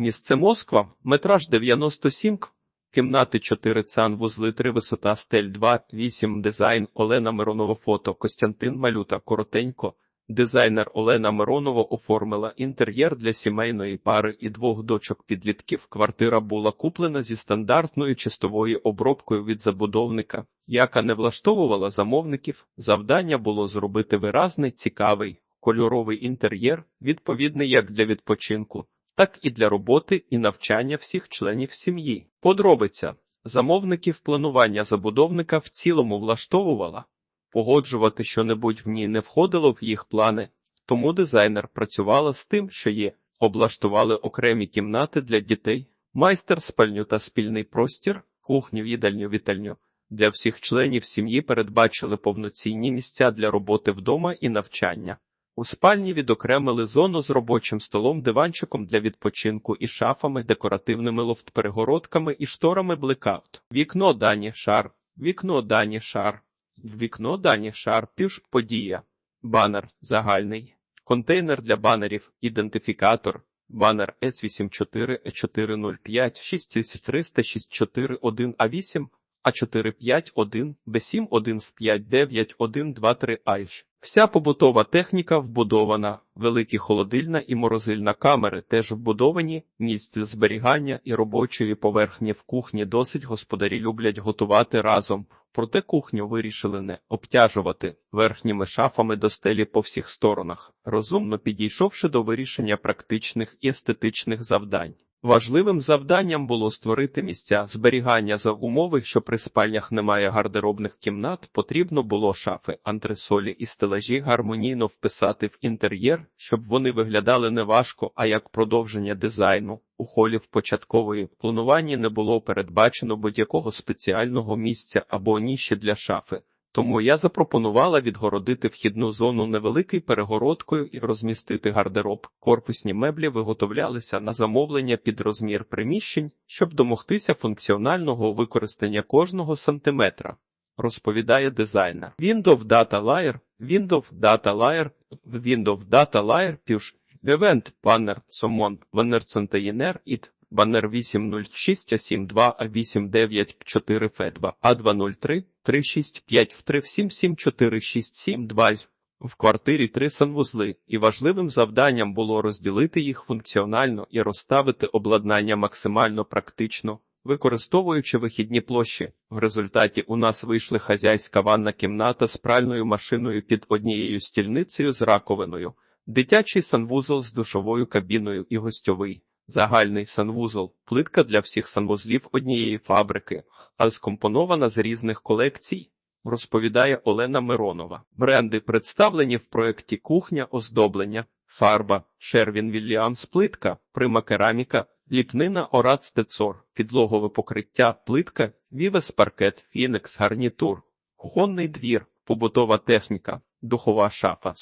Місце Москва, метраж 97, к- кімнати 4 цан, вузли 3, висота стель 2, 8, дизайн Олена Миронова фото, Костянтин Малюта, коротенько. Дизайнер Олена Миронова оформила інтер'єр для сімейної пари і двох дочок підлітків. Квартира була куплена зі стандартною чистовою обробкою від забудовника, яка не влаштовувала замовників. Завдання було зробити виразний, цікавий, кольоровий інтер'єр, відповідний як для відпочинку, так і для роботи і навчання всіх членів сім'ї. Подробиця замовників планування забудовника в цілому влаштовувала. Погоджувати що-небудь в ній не входило в їх плани, тому дизайнер працювала з тим, що є. Облаштували окремі кімнати для дітей, майстер спальню та спільний простір, кухню, їдальню, вітальню. Для всіх членів сім'ї передбачили повноцінні місця для роботи вдома і навчання. У спальні відокремили зону з робочим столом, диванчиком для відпочинку і шафами, декоративними лофт-перегородками і шторами блекаут. Вікно дані шар, вікно дані шар, вікно дані шар, піш подія, банер загальний, контейнер для банерів, ідентифікатор, банер С84, Е405, 6300, 641 А8, А451, Б7, в 59, 123 Айш. Вся побутова техніка вбудована, великі холодильна і морозильна камери теж вбудовані, місце зберігання і робочої поверхні в кухні досить господарі люблять готувати разом, проте кухню вирішили не обтяжувати. Верхніми шафами до стелі по всіх сторонах, розумно підійшовши до вирішення практичних і естетичних завдань. Важливим завданням було створити місця зберігання за умови, що при спальнях немає гардеробних кімнат, потрібно було шафи, антресолі і стелажі гармонійно вписати в інтер'єр, щоб вони виглядали не важко, а як продовження дизайну. У холі в початкової плануванні не було передбачено будь-якого спеціального місця або ніші для шафи. Тому я запропонувала відгородити вхідну зону невеликою перегородкою і розмістити гардероб. Корпусні меблі виготовлялися на замовлення під розмір приміщень, щоб домогтися функціонального використання кожного сантиметра. Розповідає дизайнер. Windows Data Layer, Windows Data Layer, Windows Data Layer, Push, Event, Banner, Summon, Banner Container, It, Банер 806 А72 А894 Федба А203 365 в 3774672 в квартирі три санвузли, і важливим завданням було розділити їх функціонально і розставити обладнання максимально практично, використовуючи вихідні площі. В результаті у нас вийшли хазяйська ванна кімната з пральною машиною під однією стільницею з раковиною, дитячий санвузол з душовою кабіною і гостьовий. Загальний санвузол, плитка для всіх санвузлів однієї фабрики, а скомпонована з різних колекцій, розповідає Олена Миронова. Бренди представлені в проєкті Кухня, оздоблення, фарба, Шервін Вільямс, плитка, прима кераміка, ліпнина Орат Стецор, підлогове покриття, плитка, Вівес паркет, Фінекс, гарнітур, кухонний двір, побутова техніка, духова шафа,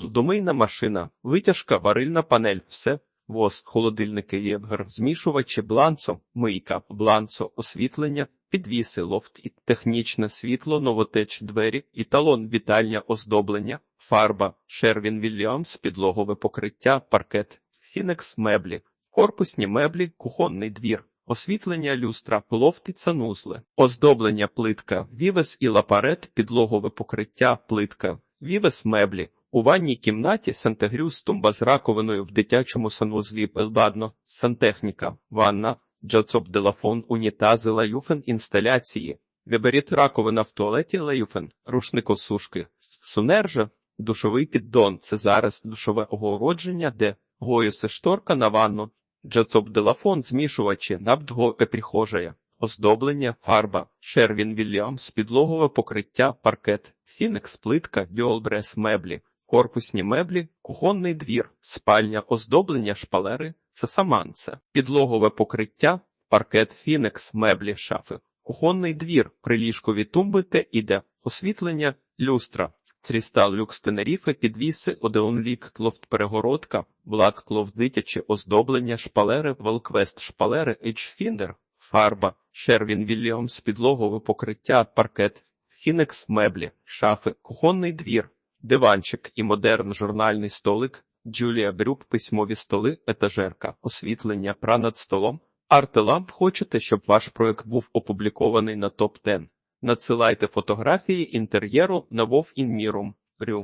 домийна машина, витяжка, варильна панель, все. Воз, холодильники Євгер, змішувачі, бланцо, мийка, бланцо, освітлення, підвіси, лофт і технічне світло, новотеч, двері, італон, вітальня, оздоблення, фарба, Шервін Вільямс, підлогове покриття, паркет, фінекс, меблі, корпусні меблі, кухонний двір, освітлення люстра, лофт і санузли, оздоблення плитка, вівес і лапарет, підлогове покриття, плитка, вівес меблі. У ванній кімнаті сантегрюз тумба з раковиною в дитячому санвузлі безбадно, сантехніка, ванна, джацоп делафон, унітази, лаюфен, інсталяції, виберіть раковина в туалеті лаюфен, рушникосушки, сунержа, душовий піддон, це зараз душове огородження, де гоюсе шторка на ванну, джацоп делафон, змішувачі, набдго прихожая, оздоблення, фарба, Шервін Вільямс, підлогове покриття, паркет, фінекс, плитка, дюалбрес, меблі. Корпусні меблі, кухонний двір, спальня, оздоблення, шпалери, це саманце, підлогове покриття, паркет, фінекс, меблі, шафи, кухонний двір, приліжкові тумби те іде, освітлення, люстра, црістал, люкс, тенеріфи, підвіси, одеонлік, клофт, перегородка, влад, клофт, дитяче, оздоблення, шпалери, велквест, шпалери, ейчфіндер, фарба, Шервін Вільямс, підлогове покриття, паркет, фінекс, меблі, шафи, кухонний двір. Диванчик і модерн журнальний столик, Джулія Брюк, письмові столи, етажерка, освітлення, пра над столом. Артеламп хочете, щоб ваш проект був опублікований на топ 10 Надсилайте фотографії інтер'єру на Вов. Рю.